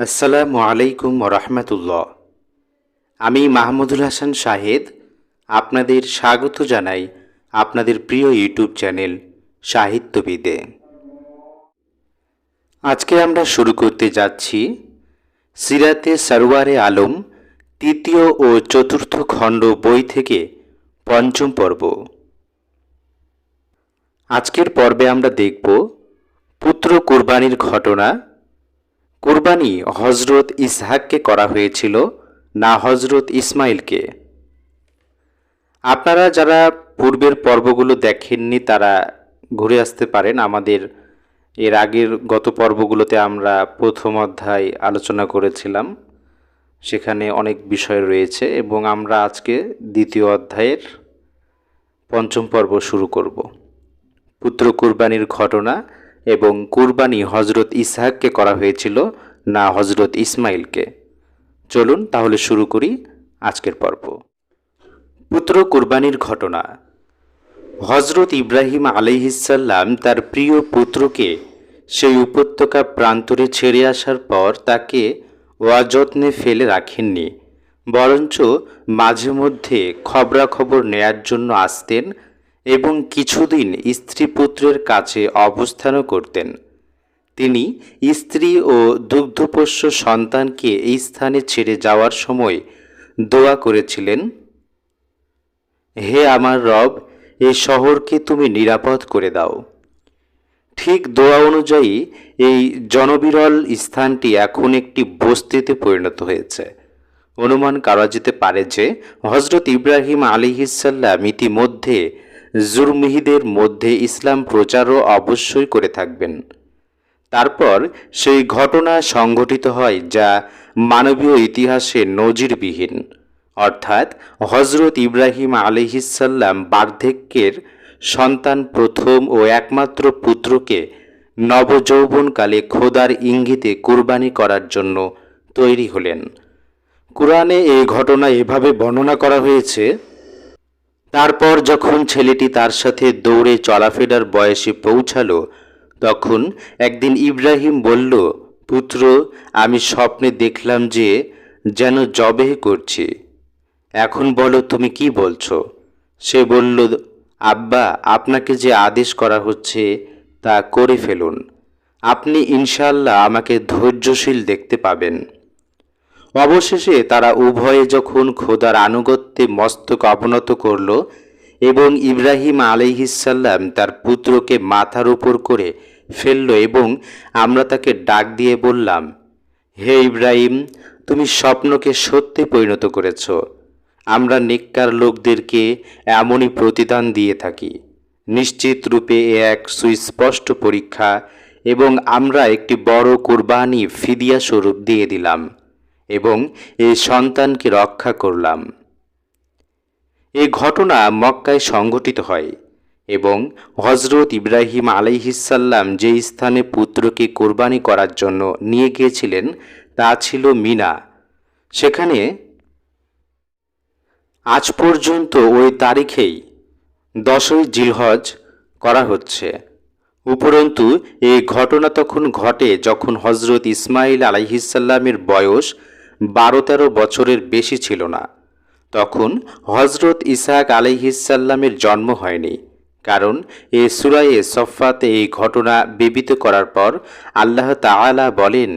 আসসালামু আলাইকুম রহমতুল্লাহ। আমি মাহমুদুল হাসান শাহেদ আপনাদের স্বাগত জানাই আপনাদের প্রিয় ইউটিউব চ্যানেল সাহিত্যবিদে। আজকে আমরা শুরু করতে যাচ্ছি সিরাতে সরওয়ারে আলম তৃতীয় ও চতুর্থ খণ্ড বই থেকে পঞ্চম পর্ব। আজকের পর্বে আমরা দেখব পুত্র কুরবানির ঘটনা কুরবানি হজরত ইসহাককে করা হয়েছিল, না হজরত ইসমাইলকে আপনারা যারা পূর্বের পর্বগুলো দেখেননি, তারা ঘুরে আসতে পারেন। আমাদের এর আগের গত পর্বগুলোতে আমরা প্রথম অধ্যায় আলোচনা করেছিলাম। সেখানে অনেক বিষয় রয়েছে এবং আমরা আজকে দ্বিতীয় অধ্যায়ের পঞ্চম পর্ব শুরু করব। পুত্র কুরবানির ঘটনা এবং কুরবানি হজরত ইসহাককে করা হয়েছিল, না হজরত ইসমাইলকে চলুন তাহলে শুরু করি আজকের পর্ব। পুত্র কুরবানির ঘটনা। হজরত ইব্রাহিম আলহিসাল্লাম তার প্রিয় পুত্রকে সেই উপত্যকা প্রান্তরে ছেড়ে আসার পর তাকে অযত্নে ফেলে রাখেননি, বরঞ্চ মাঝে মধ্যে খবরাখবর নেয়ার জন্য আসতেন এবং কিছুদিন স্ত্রী পুত্রের কাছে অবস্থানও করতেন। তিনি স্ত্রী ও দুগ্ধপোষ্য সন্তানকে এই স্থানে ছেড়ে যাওয়ার সময় দোয়া করেছিলেন, হে আমার রব এই শহরকে তুমি নিরাপদ করে দাও। ঠিক দোয়া অনুযায়ী এই জনবিরল স্থানটি এখন একটি বস্তিতে পরিণত হয়েছে। অনুমান করা যেতে পারে যে হজরত ইব্রাহিম আলিহিসাল্লাম ইতিমধ্যে জুরমিহিদের মধ্যে ইসলাম প্রচারও অবশ্যই করে থাকবেন। তারপর সেই ঘটনা সংঘটিত হয় যা মানবীয় ইতিহাসে নজিরবিহীন। অর্থাৎ হজরত ইব্রাহিম আলিহিসাল্লাম বার্ধক্যের সন্তান প্রথম ও একমাত্র পুত্রকে নবযৌবনকালে খোদার ইঙ্গিতে কুরবানি করার জন্য তৈরি হলেন। কোরআনে এই ঘটনা এভাবে বর্ণনা করা হয়েছে তারপর যখন ছেলেটি তার সাথে দৌড়ে চলাফেরার বয়সে পৌঁছালো, তখন একদিন ইব্রাহিম বলল, পুত্র, আমি স্বপ্নে দেখলাম যে যেন জবেহ করছি। এখন বলো তুমি কি বলছো? সে বলল, আব্বা, আপনাকে যে আদেশ করা হচ্ছে তা করে ফেলুন। আপনি ইনশাল্লাহ আমাকে ধৈর্যশীল দেখতে পাবেন। অবশেষে তারা উভয়ে যখন খোদার আনুগত্যে মস্তক অবনত করল এবং ইব্রাহিম আলাইহিসাল্লাম তার পুত্রকে মাথার উপর করে ফেলল এবং আমরা তাকে ডাক দিয়ে বললাম, হে ইব্রাহিম, তুমি স্বপ্নকে সত্যি পরিণত করেছ। আমরা নিকার লোকদেরকে এমনই প্রতিদান দিয়ে থাকি। নিশ্চিত রূপে এ এক সুস্পষ্ট পরীক্ষা এবং আমরা একটি বড় কোরবানি ফিদিয়া স্বরূপ দিয়ে দিলাম। এবং এই সন্তানকে রক্ষা করলাম। এ ঘটনা মক্কায় সংঘটিত হয় এবং হজরত ইব্রাহিম আলাইহিসাল্লাম যে স্থানে পুত্রকে কোরবানি করার জন্য নিয়ে গিয়েছিলেন, তা ছিল মিনা। সেখানে আজ পর্যন্ত ওই তারিখেই দশই জিলহজ করা হচ্ছে। উপরন্তু, এই ঘটনা তখন ঘটে যখন হজরত ইসমাইল আলাইহিসাল্লামের বয়স বারো তেরো বছরের বেশি ছিল না। তখন হজরত ইসাহাক আলাইহিসাল্লামের জন্ম হয়নি, কারণ এ সুরায়ে সফাতে এই ঘটনা বিবিত করার পর আল্লাহ তাআলা বলেন,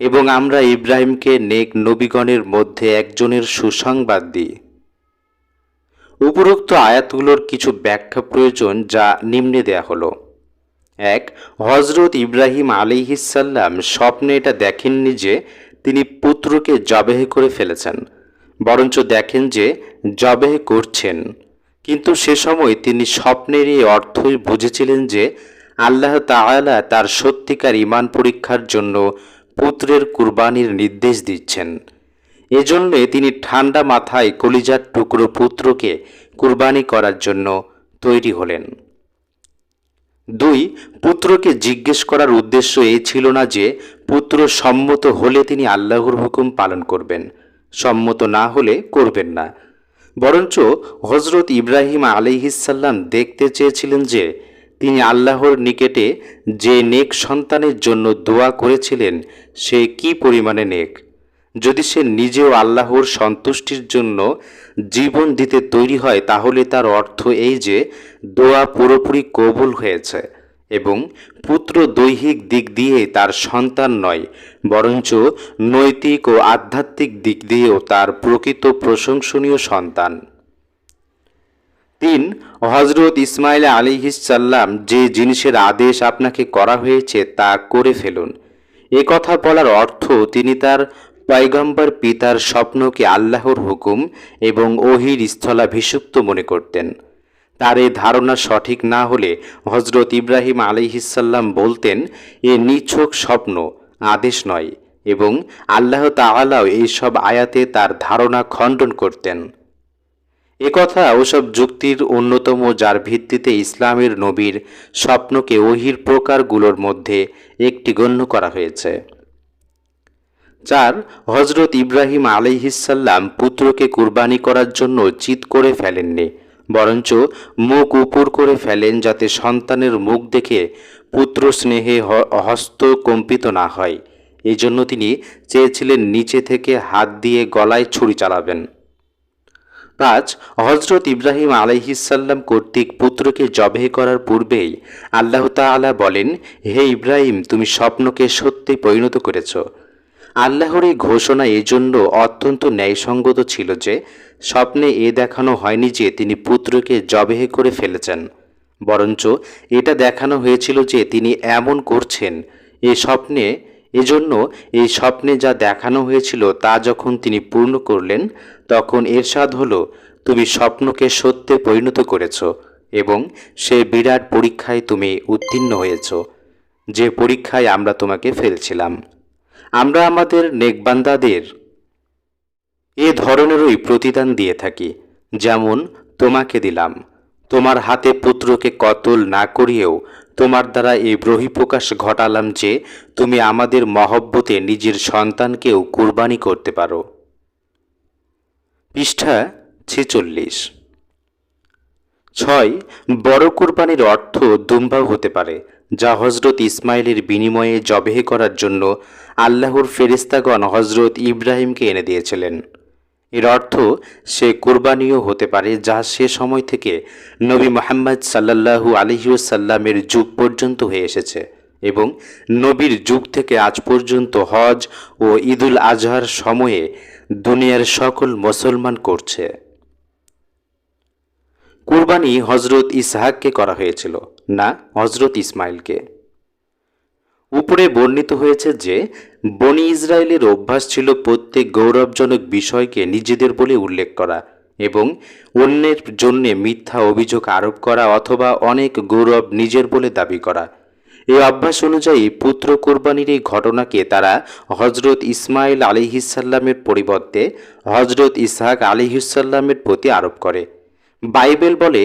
এবং আমরা ইব্রাহিমকে নেক নবীগণের মধ্যে একজনের সুসংবাদ দিই। উপরোক্ত আয়াতগুলোর কিছু ব্যাখ্যা প্রয়োজন যা নিম্নে দেয়া হলো। এক হজরত ইব্রাহিম আলিহিসাল্লাম স্বপ্নে এটা দেখেননি যে তিনি পুত্রকে জবেহ করে ফেলেছেন। বরঞ্চ দেখেন যে জবেহ করছেন। কিন্তু সে সময় তিনি স্বপ্নের এই অর্থই বুঝেছিলেন যে আল্লাহ তাআলা তার সত্যিকার ইমান পরীক্ষার জন্য পুত্রের কুরবানির নির্দেশ দিচ্ছেন। এজন্যে তিনি ঠান্ডা মাথায় কলিজার টুকরো পুত্রকে কুরবানি করার জন্য তৈরি হলেন। দুই, পুত্রকে জিজ্ঞেস করার উদ্দেশ্য এই ছিল না যে পুত্র সম্মত হলে তিনি আল্লাহর হুকুম পালন করবেন, সম্মত না হলে করবেন না। বরঞ্চ হজরত ইব্রাহিম আলিহিসাল্লাম দেখতে চেয়েছিলেন যে, তিনি আল্লাহর নিকটে যে নেক সন্তানের জন্য দোয়া করেছিলেন, সে কি পরিমাণে নেক? যদি সে নিজেও আল্লাহর সন্তুষ্টির জন্য জীবন দিতে তৈরি হয়, তাহলে তার অর্থ এই যে, দোয়া পুরোপুরি কবুল হয়েছে। এবং পুত্র দৈহিক দিক দিয়ে তার সন্তান নয়, বরঞ্চ নৈতিক ও আধ্যাত্মিক দিক দিয়েও তার প্রকৃত প্রশংসনীয় সন্তান। তিন হজরত ইসমাইল আলিহিসাল্লাম যে জিনিসের আদেশ আপনাকে করা হয়েছে তা করে ফেলুন। এ কথা বলার অর্থ তিনি তার পয়গম্বর পিতার স্বপ্নকে আল্লাহর হুকুম এবং ওহির স্থলাভিষিক্ত মনে করতেন। তার এই ধারণা সঠিক না হলে হজরত ইব্রাহিম আলিহিসাল্লাম বলতেন, এ নিছক স্বপ্ন, আদেশ নয়। এবং আল্লাহ তাআলাও এইসব আয়াতে তার ধারণা খণ্ডন করতেন। একথা ওসব যুক্তির অন্যতম যার ভিত্তিতে ইসলামের নবীর স্বপ্নকে ওহির প্রকারগুলোর মধ্যে একটি গণ্য করা হয়েছে। চার হজরত ইব্রাহিম আলাইহিসাল্লাম পুত্রকে কুরবানি করার জন্য চিৎ করে ফেলেননি বরঞ্চ মুখ উপর করে ফেলেন যাতে সন্তানের মুখ দেখে পুত্র স্নেহে হস্ত কম্পিত না হয়। এই জন্য তিনি চেয়েছিলেন নিচে থেকে হাত দিয়ে গলায় ছুরি চালাবেন। পাঁচ হজরত ইব্রাহিম আলাইহিসাল্লাম কর্তৃক পুত্রকে জবেহ করার পূর্বেই আল্লাহ তাআলা বলেন, হে ইব্রাহিম, তুমি স্বপ্নকে সত্যি পরিণত করেছ। আল্লাহর এই ঘোষণা এজন্য অত্যন্ত ন্যায়সঙ্গত ছিল যে, স্বপ্নে এ দেখানো হয়নি যে তিনি পুত্রকে জবেহ করে ফেলেছেন। বরঞ্চ এটা দেখানো হয়েছিল যে তিনি এমন করছেন। এ স্বপ্নে, এজন্য এই স্বপ্নে যা দেখানো হয়েছিল তা যখন তিনি পূর্ণ করলেন, তখন এরশাদ হলো, তুমি স্বপ্নকে সত্যে পরিণত করেছ এবং সে বিরাট পরীক্ষায় তুমি উত্তীর্ণ হয়েছ। যে পরীক্ষায় আমরা তোমাকে ফেলছিলাম। আমরা আমাদের নেকবান্দাদের এ ধরনেরই প্রতিদান দিয়ে থাকি। যেমন, তোমাকে দিলাম। তোমার হাতে পুত্রকে কতল না করিয়েও তোমার দ্বারা এই বহিঃপ্রকাশ ঘটালাম যে, তুমি আমাদের মহব্বতে নিজের সন্তানকেও কুরবানি করতে পারো। পৃষ্ঠা ছেচল্লিশ। ছয়, বড় কুরবানির অর্থ দুম্বাও হতে পারে। যা হজরত ইসমাইলের বিনিময়ে জবেহ করার জন্য আল্লাহর ফেরিস্তাগণ হজরত ইব্রাহিমকে এনে দিয়েছিলেন। এর অর্থ, সে কুরবানিও হতে পারে যা সে সময় থেকে নবী মোহাম্মদ সাল্লাল্লাহু আলহিউসাল্লামের যুগ পর্যন্ত হয়ে এসেছে এবং নবীর যুগ থেকে আজ পর্যন্ত হজ ও ঈদুল আজহার সময়ে দুনিয়ার সকল মুসলমান করছে। কুরবানি হজরত ইসহাককে করা হয়েছিল, না হজরত ইসমাইলকে উপরে বর্ণিত হয়েছে যে, বনি ইসরায়েলের অভ্যাস ছিল প্রত্যেক গৌরবজনক বিষয়কে নিজেদের বলে উল্লেখ করা এবং অন্যের জন্যে মিথ্যা অভিযোগ আরোপ করা অথবা অনেক গৌরব নিজের বলে দাবি করা। এই অভ্যাস অনুযায়ী পুত্র কোরবানির এই ঘটনাকে তারা হজরত ইসমাইল আলিহিসাল্লামের পরিবর্তে হজরত ইসহাক আলিহিসাল্লামের প্রতি আরোপ করে। বাইবেল বলে,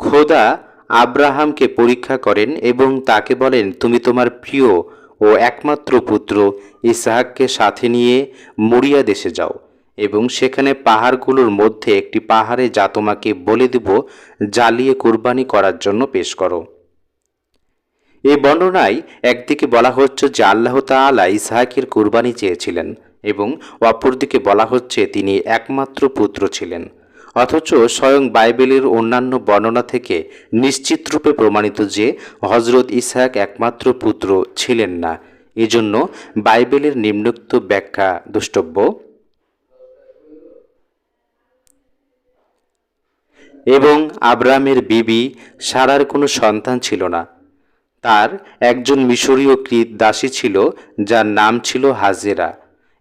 খোদা আব্রাহামকে পরীক্ষা করেন এবং তাকে বলেন, তুমি তোমার প্রিয় ও একমাত্র পুত্র ইসাহাককে সাথে নিয়ে মরিয়া দেশে যাও, এবং সেখানে পাহাড়গুলোর মধ্যে একটি পাহাড়ে যা তোমাকে বলে দেব, জ্বালিয়ে কোরবানি করার জন্য পেশ করো। এই বর্ণনায় একদিকে বলা হচ্ছে যে আল্লাহ তাআলা ইসাহাকের কুরবানি চেয়েছিলেন এবং অপরদিকে বলা হচ্ছে তিনি একমাত্র পুত্র ছিলেন। অথচ স্বয়ং বাইবেলের অন্যান্য বর্ণনা থেকে নিশ্চিতরূপে প্রমাণিত যে হজরত ইসহাক একমাত্র পুত্র ছিলেন না। এজন্য বাইবেলের নিম্নোক্ত ব্যাখ্যা দুষ্টব্য এবং আব্রামের বিবি সারার কোনো সন্তান ছিল না। তার একজন মিশরীয় কৃত দাসী ছিল, যার নাম ছিল হাজেরা,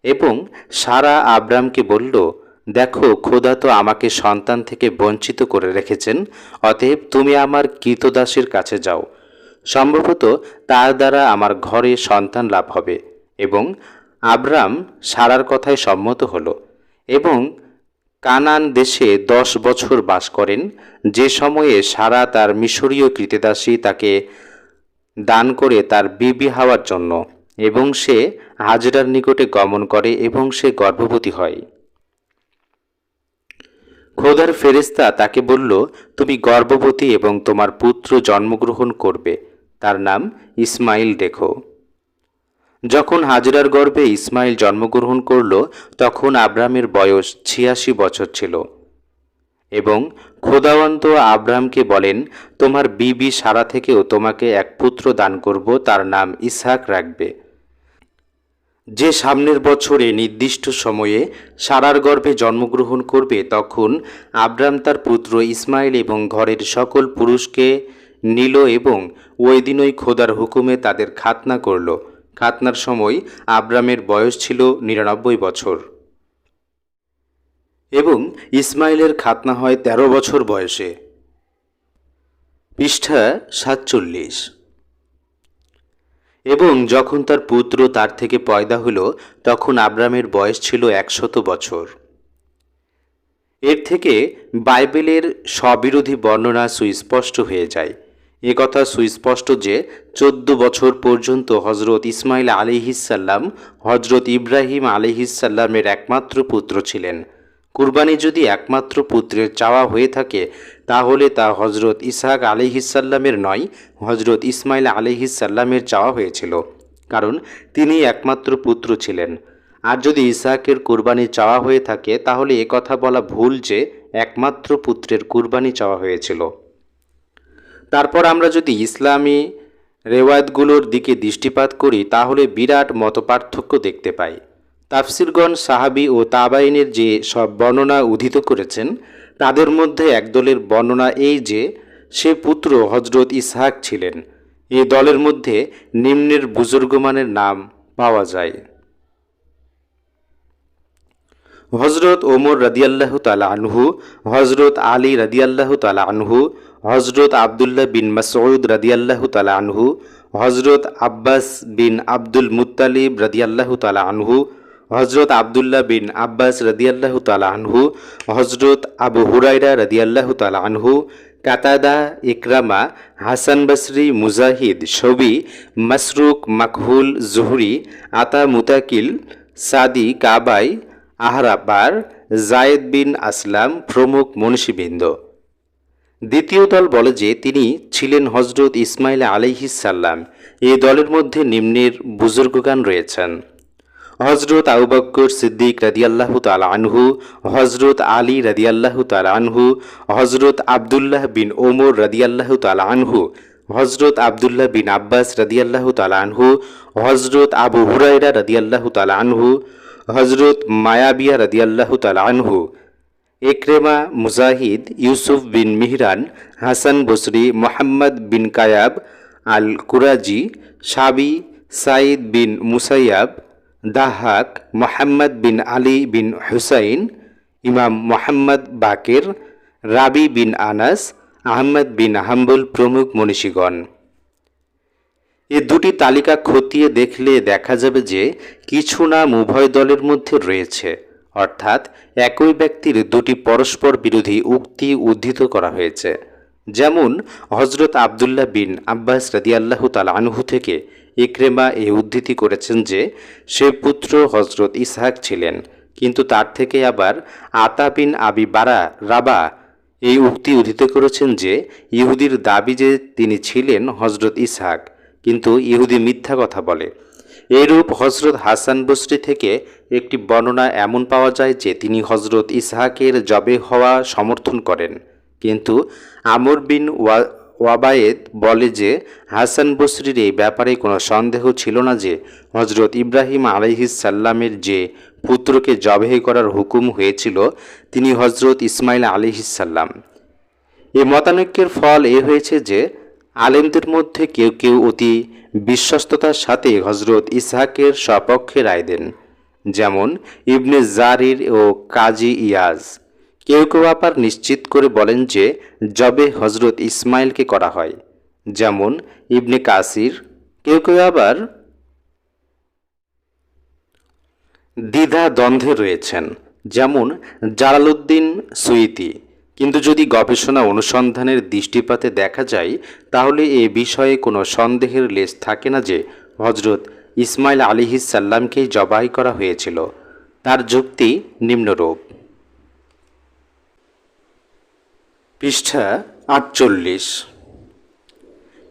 এবং সারা আব্রামকে বলল দেখো, খোদা তো আমাকে সন্তান থেকে বঞ্চিত করে রেখেছেন, অতএব তুমি আমার কৃতদাসীর কাছে যাও। সম্ভবত তার দ্বারা আমার ঘরে সন্তান লাভ হবে এবং আব্রাম সারার কথায় সম্মত হল এবং কানান দেশে দশ বছর বাস করেন, যে সময়ে সারা তার মিশরীয় কৃতদাসী তাকে দান করে তার বিবি হওয়ার জন্য এবং সে হাজরার নিকটে গমন করে এবং সে গর্ভবতী হয়। খোদার ফেরেস্তা তাকে বলল, তুমি গর্ভবতী এবং তোমার পুত্র জন্মগ্রহণ করবে। তার নাম ইসমাইল দেখো। যখন হাজরার গর্ভে ইসমাইল জন্মগ্রহণ করল, তখন আব্রামের বয়স ছিয়াশি বছর ছিল। এবং খোদাওয়ান্ত আব্রামকে বলেন, তোমার বিবি সারা থেকেও তোমাকে এক পুত্র দান করব, তার নাম ইসহাক রাখবে। যে সামনের বছরে নির্দিষ্ট সময়ে সারার গর্ভে জন্মগ্রহণ করবে, তখন আব্রাম তার পুত্র ইসমাইল এবং ঘরের সকল পুরুষকে নিল এবং ওই দিনই খোদার হুকুমে তাদের খাতনা করল। খাতনার সময় আব্রামের বয়স ছিল নিরানব্বই বছর। এবং ইসমাইলের খাতনা হয় ১৩ বছর বয়সে। পৃষ্ঠা সাতচল্লিশ। এবং যখন তার পুত্র তার থেকে পয়দা হলো তখন আব্রামের বয়স ছিল একশত বছর। এর থেকে বাইবেলের স্ববিরোধী বর্ণনা সুস্পষ্ট হয়ে যায়। এ কথা সুস্পষ্ট যে চোদ্দ বছর পর্যন্ত হজরত ইসমাইল আলিহিসাল্লাম হজরত ইব্রাহিম আলিহিসাল্লামের একমাত্র পুত্র ছিলেন। কুরবানি যদি একমাত্র পুত্রের চাওয়া হয়ে থাকে তাহলে তা হজরত ইসহাক আলিহিসাল্লামের নয় হজরত ইসমাইল আলিহিসাল্লামের চাওয়া হয়েছিল, কারণ তিনি একমাত্র পুত্র ছিলেন। আর যদি ইসহাকের কুরবানি চাওয়া হয়ে থাকে, তাহলে কথা বলা ভুল যে একমাত্র পুত্রের কুরবানি চাওয়া হয়েছিল। তারপর আমরা যদি ইসলামী রেওয়ায়তগুলোর দিকে দৃষ্টিপাত করি, তাহলে বিরাট মতপার্থক্য দেখতে পাই। তাফসিরগণ সাহাবি ও তাবাইনের যে সব বর্ণনা উদ্ধৃত করেছেন তাদের মধ্যে এক দলের বর্ণনা এই যে, সে পুত্র হজরত ইসহাক ছিলেন। এই দলের মধ্যে নিম্নের বুজুর্গমানের নাম পাওয়া যায়। হজরত ওমর রাদিয়াল্লাহ তালা আনহু হজরত আলী রাদিয়াল্লাহ তালা আনহু হজরত আবদুল্লাহ বিন মাসউদ রাদিয়াল্লাহ তালা আনহু হজরত আব্বাস বিন আব্দুল মুত্তালিব রাদিয়াল্লাহ তালা আনহু হজরত আবদুল্লাহ বিন আব্বাস রাদিয়াল্লাহ আনহু হজরত আবু হুরাইরা রাদিয়াল্লাহ আনহু, কাতাদা, ইকরামা, হাসান বসরি, মুজাহিদ ছবি মাসরুক, মাকহুল, জুহরি, আতা মুতাকিল, সাদি, কাবাই, আহরাবার জায়েদ বিন আসলাম প্রমুখ মনীষীবৃন্দ। দ্বিতীয় দল বলে যে তিনি ছিলেন হজরত ইসমাইল আলাইহিসাল্লাম এই দলের মধ্যে নিম্নের বুজুর্গগান রয়েছেন। হজরত আউবক্কর সিদ্দিক রাদিয়াল্লাহু তালা আনহু হজরত আলী রাদিয়াল্লাহু তালা আনহু হজরত আবদুল্লাহ বিন ওমর রাদিয়াল্লাহু তালা আনহু হজরত আবদুল্লাহ বিন আব্বাস রাদিয়াল্লাহু তালা আনহু হজরত আবু হুরাইরা রাদিয়াল্লাহু তালা আনহু হজরত মায়াবিয়া রাদিয়াল্লাহু তালা আনহু, একরেমা মুজাহিদ ইউসুফ বিন মিহরান, হাসান বসরি, মোহাম্মদ বিন কায়াব আল কুরাজি সাবি সাইদ বিন মুসাইয়াব দাহাক মোহাম্মদ বিন আলী বিন হুসাইন, ইমাম Muhammad Baqir, Rabi bin Anas, Ahmad bin Hanbal প্রমুখ মনীষীগণ। এ দুটি তালিকা খতিয়ে দেখলে দেখা যাবে যে কিছু নাম উভয় দলের মধ্যে রয়েছে, অর্থাৎ একই ব্যক্তির দুটি পরস্পর বিরোধী উক্তি উদ্ধৃত করা হয়েছে। যেমন হজরত আবদুল্লাহ বিন আব্বাস রাদিয়াল্লাহু তালা আনহু থেকে ইকরেমা এই উদ্ধৃতি করেছেন যে, সে পুত্র হজরত ইসহাক ছিলেন, কিন্তু তার থেকে আবার আতা বিন আবি বারা, রাবা এই উক্তি উদ্ধৃত করেছেন যে, ইহুদির দাবি যে তিনি ছিলেন হজরত ইসহাক, কিন্তু ইহুদি মিথ্যা কথা বলে। এরূপ হজরত হাসান বসরি থেকে একটি বর্ণনা এমন পাওয়া যায় যে, তিনি হজরত ইসহাকের জবে হওয়া সমর্থন করেন। কিন্তু আমর বিন ওয়া ওয়াবায়েদ বলে যে, হাসান বসরির এই ব্যাপারে কোনো সন্দেহ ছিল না যে হজরত ইব্রাহিম আলিহিসাল্লামের যে পুত্রকে জবেহ করার হুকুম হয়েছিল, তিনি হজরত ইসমাইল আলিহিসাল্লাম এ মতানৈক্যের ফল এ হয়েছে যে, আলেমদের মধ্যে কেউ কেউ অতি বিশ্বস্ততার সাথে হজরত ইসহাকের সপক্ষে রায় দেন, যেমন ইবনে জারির ও কাজী ইয়াজ। কেউ কেউ আবার নিশ্চিত করে বলেন যে জবে হজরত ইসমাইলকে করা হয়। যেমন ইবনে কাসির, কেউ কেউ আবার দ্বিধা দ্বন্দ্বে রয়েছেন, যেমন জালালউদ্দিন সুইতি। কিন্তু যদি গবেষণা অনুসন্ধানের দৃষ্টিপাতে দেখা যায়, তাহলে এ বিষয়ে কোনো সন্দেহের লেশ থাকে না যে হজরত ইসমাইল আলিহিসাল্লামকেই জবাই করা হয়েছিল। তার যুক্তি নিম্নরূপ। পৃষ্ঠা আটচল্লিশ।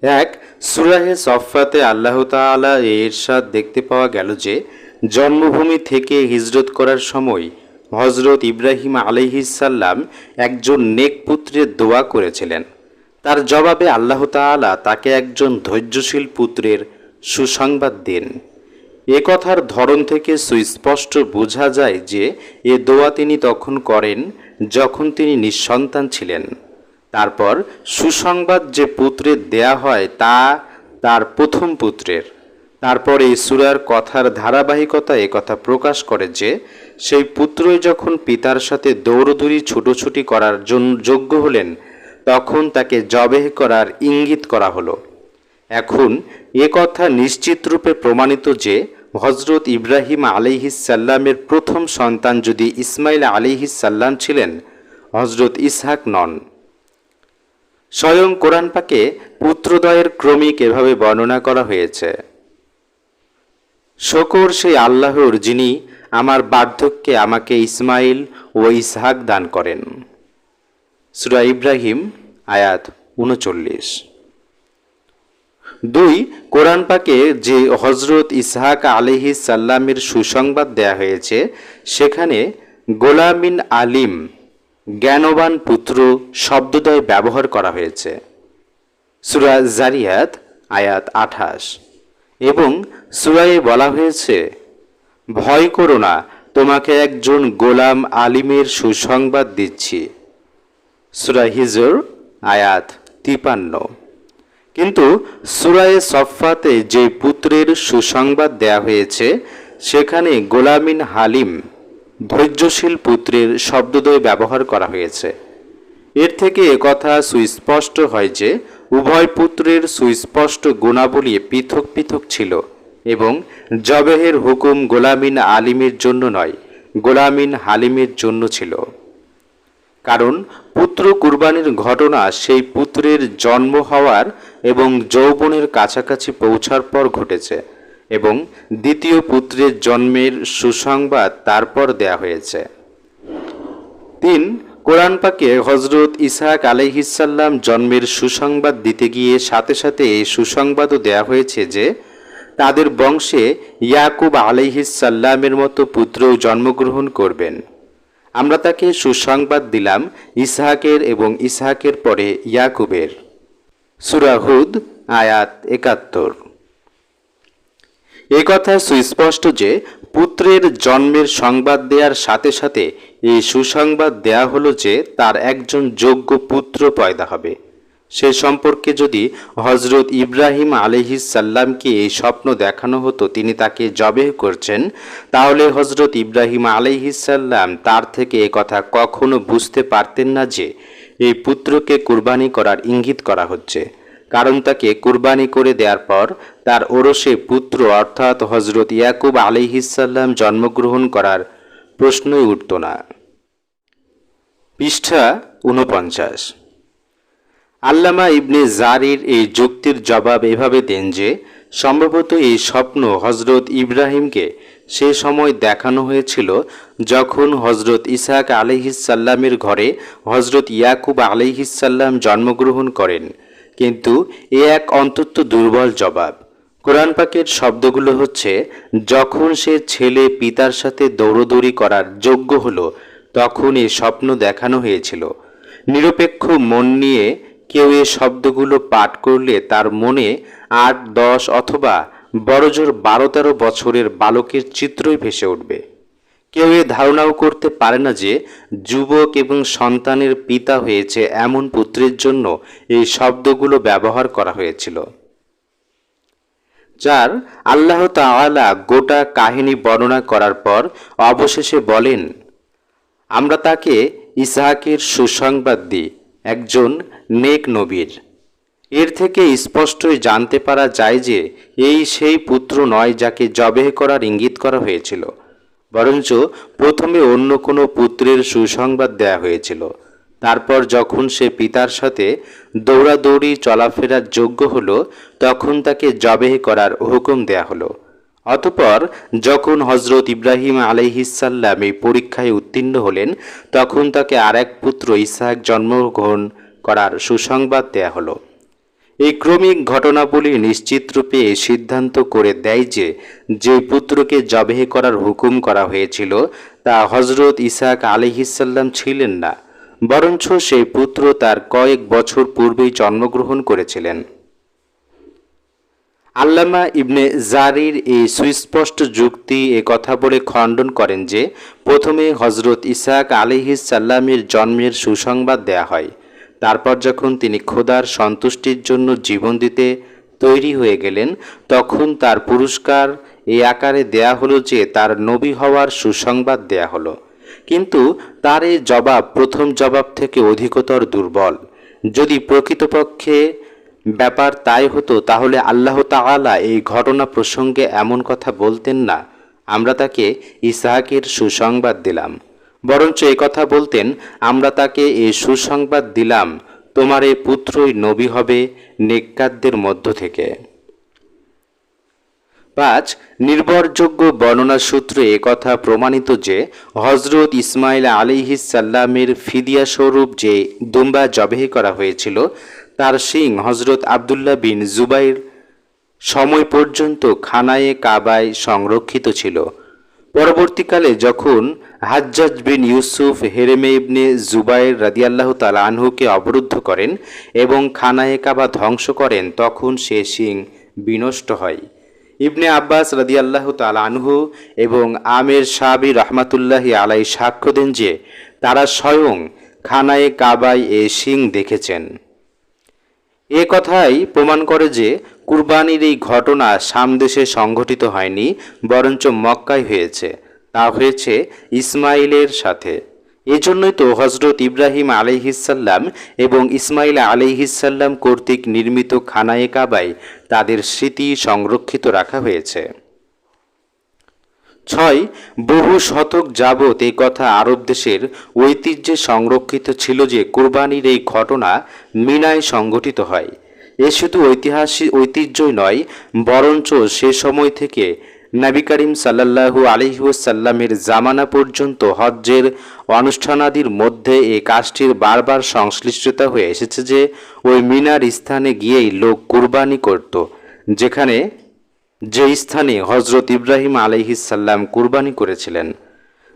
এক, সুরাহে সফাতে আল্লাহ তাআলা এর ইরশাদ দেখতে পাওয়া গেল যে, জন্মভূমি থেকে হিজরত করার সময় হজরত ইব্রাহিম আলহিসাল্লাম একজন নেক পুত্রের দোয়া করেছিলেন। তার জবাবে আল্লাহ তাআলা তাকে একজন ধৈর্যশীল পুত্রের সুসংবাদ দেন। এ কথার ধরন থেকে সুস্পষ্ট বোঝা যায় যে, এ দোয়া তিনি তখন করেন যখন তিনি নিঃসন্তান ছিলেন, তারপর সুসংবাদ যে পুত্রের দেয়া হয় তা তার প্রথম পুত্রের। তারপর এই সুরার কথার ধারাবাহিকতা কথা প্রকাশ করে যে, সেই পুত্রই যখন পিতার সাথে দৌড়দৌড়ি ছুটোছুটি করার যোগ্য হলেন, তখন তাকে জবেহ করার ইঙ্গিত করা হলো। এখন এ কথা নিশ্চিত রূপে প্রমাণিত যে হজরত ইব্রাহিম আলিহিসাল্লামের প্রথম সন্তান যদি ইসমাইল আলিহিসাল্লাম ছিলেন হজরত ইসহাক নন। স্বয়ং কোরআন পাকে পুত্রদয়ের ক্রমিক এভাবে বর্ণনা করা হয়েছে। শকর সেই আল্লাহর যিনি আমার বার্ধক্যে আমাকে ইসমাইল ও ইসহাক দান করেন। সুরা ইব্রাহিম আয়াত উনচল্লিশ। দুই, কোরআন পাকে যে হজরত ইসহাক আলহি সাল্লামের সুসংবাদ দেয়া হয়েছে, সেখানে গোলামিন আলিম, জ্ঞানবান পুত্র শব্দদয় ব্যবহার করা হয়েছে। সুরা জারিয়াত, আয়াত আঠাশ। এবং সুরায়ে বলা হয়েছে, ভয় করো না, তোমাকে একজন গোলাম আলিমের সুসংবাদ দিচ্ছি। সুরা হিজর, আয়াত তিপান্ন। কিন্তু সুরায়ে সফাতে যে পুত্রের সুসংবাদ দেয়া হয়েছে, সেখানে গোলামিন হালিম ধৈর্যশীল পুত্রের শব্দদ্বয় ব্যবহার করা হয়েছে। এর থেকে একথা সুস্পষ্ট হয় যে, উভয় পুত্রের সুস্পষ্ট গুণাবলী পৃথক পৃথক ছিল এবং জবেহের হুকুম গোলামিন আলিমের জন্য নয়, গোলামিন হালিমের জন্য ছিল। কারণ পুত্র কুরবানির ঘটনা সেই পুত্রের জন্ম হওয়ার এবং যৌবনের কাছাকাছি পৌঁছার পর ঘটেছে এবং দ্বিতীয় পুত্রের জন্মের সুসংবাদ তারপর দেয়া হয়েছে। তিন, কোরআন পাকে হজরত ইসাহাক আলহিসাল্লাম জন্মের সুসংবাদ দিতে গিয়ে সাথে সাথে এই সুসংবাদও দেয়া হয়েছে যে, তাদের বংশে ইয়াকুব আলহিসাল্লামের মতো পুত্রও জন্মগ্রহণ করবেন। আমরা তাকে সুসংবাদ দিলাম ইসহাকের এবং ইসহাকের পরে ইয়াকুবের। সুরাহুদ আয়াত একাত্তর। এ কথা সুস্পষ্ট যে, পুত্রের জন্মের সংবাদ দেওয়ার সাথে সাথে এই সুসংবাদ দেয়া হলো যে, তার একজন যোগ্য পুত্র পয়দা হবে। সে সম্পর্কে যদি হজরত ইব্রাহিম আলহিসাল্লামকে এই স্বপ্ন দেখানো হতো, তিনি তাকে জবেহ করছেন, তাহলে হজরত ইব্রাহিম আলহিসাল্লাম তার থেকে এ কথা কখনো বুঝতে পারতেন না যে এই পুত্রকে কুরবানি করার ইঙ্গিত করা হচ্ছে। কারণ তাকে কুরবানি করে দেওয়ার পর তার ওরসে পুত্র অর্থাৎ হজরত ইয়াকুব আলিহিসাল্লাম জন্মগ্রহণ করার প্রশ্নই উঠত না। পৃষ্ঠা উনপঞ্চাশ আল্লামা ইবনে জারির এই যুক্তির জবাব এভাবে দেন যে, সম্ভবত এই স্বপ্ন হজরত ইব্রাহিমকে সে সময় দেখানো হয়েছিল যখন হজরত ইসাহাক আলিহিসাল্লামের ঘরে হজরত ইয়াকুব আলিহিসাল্লাম জন্মগ্রহণ করেন। কিন্তু এ এক অন্তত দুর্বল জবাব। কোরআন পাকের শব্দগুলো হচ্ছে, যখন সে ছেলে পিতার সাথে দৌড়দৌড়ি করার যোগ্য হলো, তখন এ স্বপ্ন দেখানো হয়েছিল। নিরপেক্ষ মন নিয়ে কেউ এ শব্দগুলো পাঠ করলে তার মনে আট, দশ অথবা বড়জোর বারো তেরো বছরের বালকের চিত্রই ভেসে উঠবে। কেউ এ ধারণাও করতে পারে না যে যুবক এবং সন্তানের পিতা হয়েছে এমন পুত্রের জন্য এই শব্দগুলো ব্যবহার করা হয়েছিল। চার আল্লাহ তাআলা গোটা কাহিনী বর্ণনা করার পর অবশেষে বলেন, আমরা তাকে ইসাহাকের সুসংবাদ দিই, একজন নেক নবীর। এর থেকে স্পষ্টই জানতে পারা যায় যে এই সেই পুত্র নয় যাকে জবেহ করার ইঙ্গিত করা হয়েছিল, বরঞ্চ প্রথমে অন্য কোনো পুত্রের সুসংবাদ দেয়া হয়েছিল। তারপর যখন সে পিতার সাথে দৌড়াদৌড়ি চলাফেরার যোগ্য হলো, তখন তাকে জবেহ করার হুকুম দেয়া হলো। অতপর যখন হজরত ইব্রাহিম আলাইহিসাল্লাম এই পরীক্ষায় উত্তীর্ণ হলেন, তখন তাকে আর এক পুত্র ইসাহাক জন্মগ্রহণ করার সুসংবাদ দেয়া হলো। এই ক্রমিক ঘটনাবলী নিশ্চিতরূপে সিদ্ধান্ত করে দেয় যে যে পুত্রকে জবেহ করার হুকুম করা হয়েছিল, তা হজরত ইসাহাক আলিহিসাল্লাম ছিলেন না, বরঞ্চ সেই পুত্র তার কয়েক বছর পূর্বেই জন্মগ্রহণ করেছিলেন। আল্লামা ইবনে জারির এই সুস্পষ্ট যুক্তি এ কথা বলে খণ্ডন করেন যে, প্রথমে হজরত ইসাক আলিহিসাল্লামের জন্মের সুসংবাদ দেয়া হয়। তারপর যখন তিনি খোদার সন্তুষ্টির জন্য জীবন দিতে তৈরি হয়ে গেলেন, তখন তার পুরস্কার এই আকারে দেয়া হলো যে তার নবী হওয়ার সুসংবাদ দেয়া হলো। কিন্তু তার এই জবাব প্রথম জবাব থেকে অধিকতর দুর্বল। যদি প্রকৃতপক্ষে ব্যাপার তাই হতো, তাহলে আল্লাহ তাআলা এই ঘটনা প্রসঙ্গে এমন কথা বলতেন না। আমরা তাকে ইসাহাকের সুসংবাদ দিলাম। বরঞ্চ এ কথা বলতেন, আমরা তাকে এ সুসংবাদ দিলাম, তোমার এই পুত্রই নবী হবে নেককারদের মধ্য থেকে। পাঁচ, নির্ভরযোগ্য বর্ণনা সূত্রে কথা প্রমাণিত যে হজরত ইসমাইল আলিহিসাল্লামের ফিদিয়া স্বরূপ যে দুম্বা জবেহ করা হয়েছিল, তার সিং হজরত আবদুল্লাহ বিন জুবাইর সময় পর্যন্ত খানায়ে কাবায় সংরক্ষিত ছিল। পরবর্তীকালে যখন হাজ্জাজ বিন ইউসুফ হেরেমে ইবনে জুবাইর রাদিয়াল্লাহ তালা আনহুকে অবরুদ্ধ করেন এবং খানায়ে কাবা ধ্বংস করেন, তখন সে সিং বিনষ্ট হয়। ইবনে আব্বাস রাদিয়াল্লাহ তালা আনহু এবং আমের সাবি রহমাতুল্লাহি আলাই সাক্ষ্য দেন যে, তারা স্বয়ং খানায়ে কাবায় এ সিং দেখেছেন। এ কথাই প্রমাণ করে যে কুরবানির এই ঘটনা সামদেশে সংঘটিত হয়নি, বরঞ্চ মক্কায় হয়েছে। তা হয়েছে ইসমাইলের সাথে। এজন্যই তো হজরত ইব্রাহিম আলাইহিসাল্লাম এবং ইসমাইল আলাইহিসাল্লাম কর্তৃক নির্মিত খানায়ে কাবায় তাদের স্মৃতি সংরক্ষিত রাখা হয়েছে। ছয়, বহু শতক যাবৎ এই কথা আরব দেশের ঐতিহ্যে সংরক্ষিত ছিল যে কোরবানির এই ঘটনা মিনায় সংঘটিত হয়। এ শুধু ঐতিহাসিক ঐতিহ্যই নয়, বরঞ্চ সে সময় থেকে নবী করিম সাল্লাহু আলহিউসাল্লামের জামানা পর্যন্ত হজ্জের অনুষ্ঠানাদির মধ্যে এ কাজটির বারবার সংশ্লিষ্টতা হয়ে এসেছে যে, ওই মিনার স্থানে গিয়েই লোক কুরবানি করত, যেখানে, যে স্থানে হজরত ইব্রাহিম আলহিসাল্লাম কুরবানি করেছিলেন।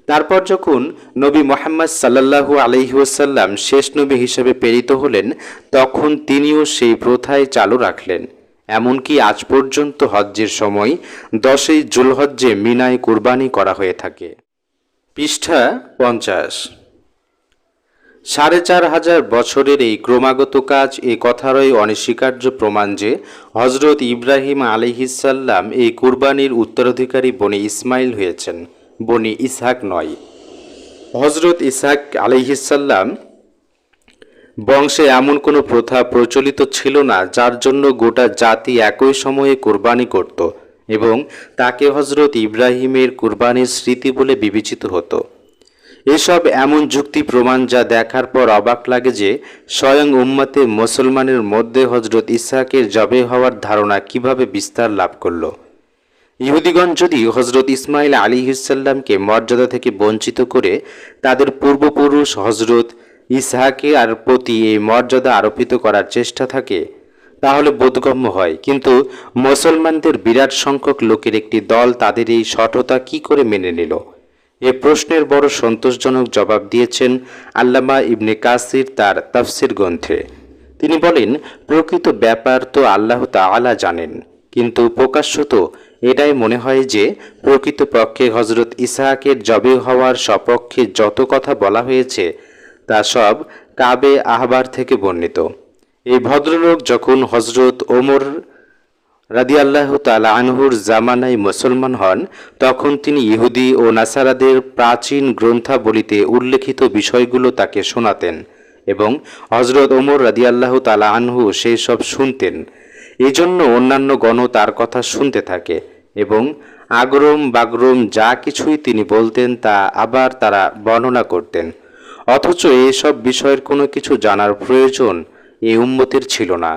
তারপর যখন নবী মোহাম্মদ সাল্লাহু আলহিউসাল্লাম শেষ নবী হিসেবে প্রেরিত হলেন, তখন তিনিও সেই প্রথায় চালু রাখলেন। এমনকি আজ পর্যন্ত হজ্জের সময় দশই জুলহজ্জে মিনায় কুরবানি করা হয়ে থাকে। পৃষ্ঠা পঞ্চাশ। সাড়ে চার হাজার বছরের এই ক্রমাগত কাজ এ কথারই অনস্বীকার্য প্রমাণ যে হজরত ইব্রাহিম আলিহিসাল্লাম এই কুরবানির উত্তরাধিকারী বনে ইসমাইল হয়েছেন। বনি ইসহাক নয়। হজরত ইসহাক আলিহিসাল্লাম বংশে এমন কোনো প্রথা প্রচলিত ছিল না, যার জন্য গোটা জাতি একই সময়ে কোরবানি করত এবং তাকে হজরত ইব্রাহিমের কুরবানির স্মৃতি বলে বিবেচিত হতো। এসব এমন যুক্তি প্রমাণ যা দেখার পর অবাক লাগে যে, স্বয়ং উম্মাতে মুসলমানের মধ্যে হজরত ইসাহাকের জবে হওয়ার ধারণা কীভাবে বিস্তার লাভ করল। ইহুদিগণ যদি হজরত ইসমাইল আলী ইসাল্লামকে মর্যাদা থেকে বঞ্চিত করে তাদের পূর্বপুরুষ হজরত ইসহাকে আর প্রতি এই মর্যাদা আরোপিত করার চেষ্টা থাকে, তাহলে বোধগম্য হয়। কিন্তু মুসলমানদের বিরাট সংখ্যক লোকের একটি দল তাদের এই সঠতা কি করে মেনে নিল? এ প্রশ্নের বড় সন্তোষজনক জবাব দিয়েছেন আল্লামা ইবনে কাসির তার তাফসির গ্রন্থে। তিনি বলেন, প্রকৃত ব্যাপার তো আল্লাহ তাআলা জানেন, কিন্তু প্রকাশ্যত এটাই মনে হয় যে প্রকৃতপক্ষে হজরত ইসাহাকের জবে হওয়ার সপক্ষে যত কথা বলা হয়েছে, তা সব কাবে আহবার থেকে বর্ণিত। এই ভদ্রলোক যখন হজরত ওমর রাদিয়াল্লাহ তালা আনহুর জামানায় মুসলমান হন, তখন তিনি ইহুদি ও নাসারাদের প্রাচীন গ্রন্থাবলিতে উল্লেখিত বিষয়গুলো তাকে শোনাতেন এবং হজরত ওমর রাদিয়াল্লাহ তালা আনহু সেই সব শুনতেন। এজন্য অন্যান্য গণ তার কথা শুনতে থাকে। এবং আগরম বাগরম যা কিছুই তিনি বলতেন তা আবার তারা বর্ণনা করতেন। অথচ এসব বিষয়ের কোনো কিছু জানার প্রয়োজন এ উম্মতের ছিল না।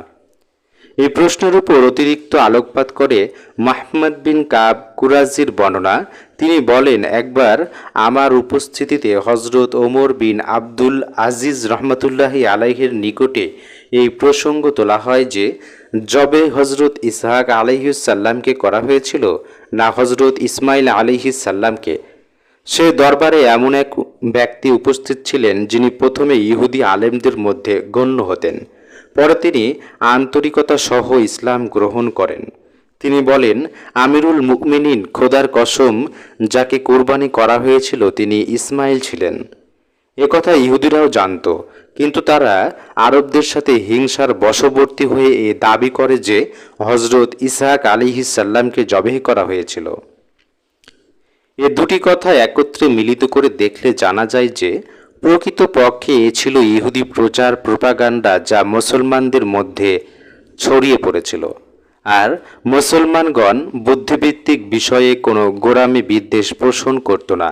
এই প্রশ্নের উপর অতিরিক্ত আলোকপাত করে মাহমদ বিন কাব কুরাজির বর্ণনা, তিনি বলেন, একবার আমার উপস্থিতিতে হজরত ওমর বিন আব্দুল আজিজ রহমতুল্লাহি আলাইহের নিকটে এই প্রসঙ্গ তোলা হয় যে জবে হজরত ইসহাক আলাইহিসাল্লামকে করা হয়েছিল না হজরত ইসমাইল আলিহিসাল্লামকে সে দরবারে এমন এক ব্যক্তি উপস্থিত ছিলেন যিনি প্রথমে ইহুদি আলেমদের মধ্যে গণ্য হতেন। পরে তিনি আন্তরিকতা সহ ইসলাম গ্রহণ করেন। তিনি বলেন, আমিরুল মুকমিনিন খোদার কসম, যাকে কোরবানি করা হয়েছিল তিনি ইসমাইল ছিলেন। একথা ইহুদিরাও জানত, কিন্তু তারা আরবদের সাথে হিংসার বশবর্তী হয়ে এ দাবি করে যে হজরত ইসহাক আলিহিসাল্লামকে জবেহ করা হয়েছিল। এ দুটি কথা একত্রে মিলিত করে দেখলে জানা যায় যে প্রকৃতপক্ষে এ ছিল ইহুদি প্রচার প্রোপাগান্ডা যা মুসলমানদের মধ্যে ছড়িয়ে পড়েছিল। আর মুসলমানগণ বুদ্ধিভিত্তিক বিষয়ে কোনো গোড়ামি বিদ্বেষ পোষণ করত না।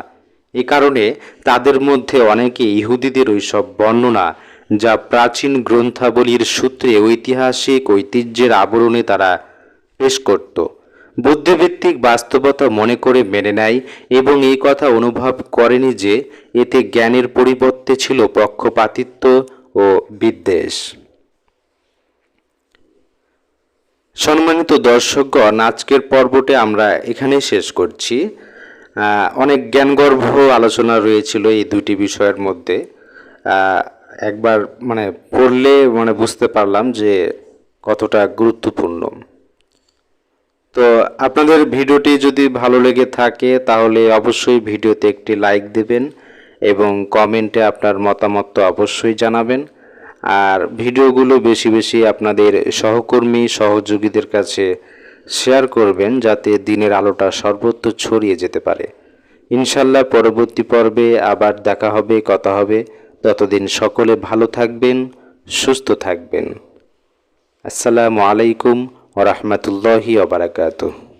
এ কারণে তাদের মধ্যে অনেকে ইহুদিদের ওইসব বর্ণনা, যা প্রাচীন গ্রন্থাবলীর সূত্রে ঐতিহাসিক ঐতিহ্যের আবরণে তারা পেশ করত। বুদ্ধিভিত্তিক বাস্তবতা মনে করে মেনে নেয় এবং এই কথা অনুভব করেনি যে এতে জ্ঞানের পরিবর্তে ছিল পক্ষপাতিত্ব ও বিদ্বেষ। সম্মানিত দর্শকগণ, আজকের পর্বটি আমরা এখানেই শেষ করছি। অনেক জ্ঞানগর্ভ আলোচনা রয়েছিল এই দুটি বিষয়ের মধ্যে। একবার মানে পড়লে মানে বুঝতে পারলাম যে কতটা গুরুত্বপূর্ণ। তো আপনাদের ভিডিওটি যদি ভালো লেগে থাকে তাহলে অবশ্যই ভিডিওতে একটি লাইক দেবেন এবং কমেন্টে আপনার মতামত তো অবশ্যই জানাবেন। আর ভিডিওগুলো বেশি বেশি আপনাদের সহকর্মী, সহযোগীদের কাছে শেয়ার করবেন যাতে দিনের আলোটা সর্বত্র ছড়িয়ে যেতে পারে। ইনশাল্লাহ পরবর্তী পর্বে আবার দেখা হবে, কথা হবে। ততদিন সকলে ভালো থাকবেন, সুস্থ থাকবেন। আসসালামু আলাইকুম ওরহমতুল্লাহি ওবরাকাতুহ